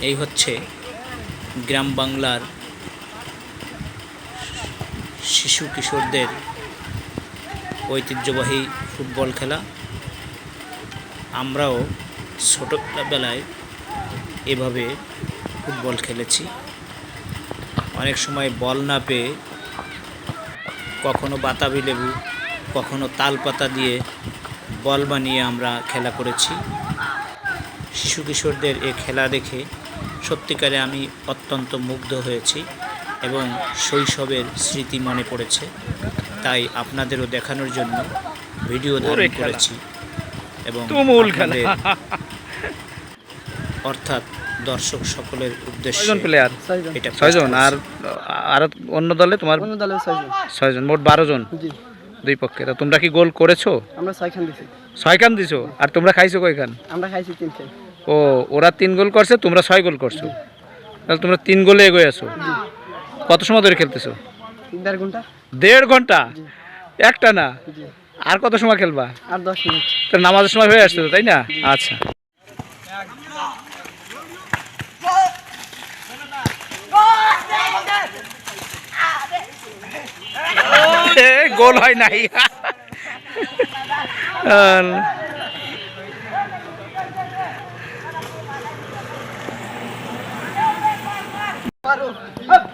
এই হচ্ছে গ্রাম বাংলার শিশু কিশোরদের ঐতিহ্যবাহী ফুটবল খেলা। আমরাও ছোটোবেলায় এভাবে ফুটবল খেলেছি। অনেক সময় বল না পেয়ে কখনো বাতাবি লেবু, কখনো তাল পাতা দিয়ে বল বানিয়ে আমরা খেলা করেছি। শিশু কিশোরদের এ খেলা দেখে সত্যিকারে আমি অত্যন্ত মুগ্ধ হয়েছি এবং শৈশবের স্মৃতি মনে পড়েছে। তাই আপনাদেরও দেখানোর জন্য ভিডিও ধারণ করেছি এবং তুমুল খেলা। অর্থাৎ দর্শক সকলের উদ্দেশ্যে ছয়জন প্লেয়ার এটা ছয়জন। আর আর অন্য দলে তোমার? অন্য দলের ছয়জন। ছয়জন। মোট বারো জন? দুই পক্ষে। তা তোমরা কি গোল করেছ? আমরা ছয়খান দিছি। ছয় খান দিছো? আর তোমরা খাইছো কয়খান? আমরা খাইছি তিন খান ও ওরা তিন গোল করছে তোমরা ছয় গোল করছ। তাহলে তোমরা তিন গোলে এগোয় আছো। কত সময় ধরে খেলতেছো? দেড় ঘণ্টা। দেড় ঘণ্টা? একটা না? আর কত সময় খেলবা? আর দশ মিনিট। তো নামাজের সময় হয়ে আসছে তাই না? আচ্ছা। গোল হয় নাই। আহ,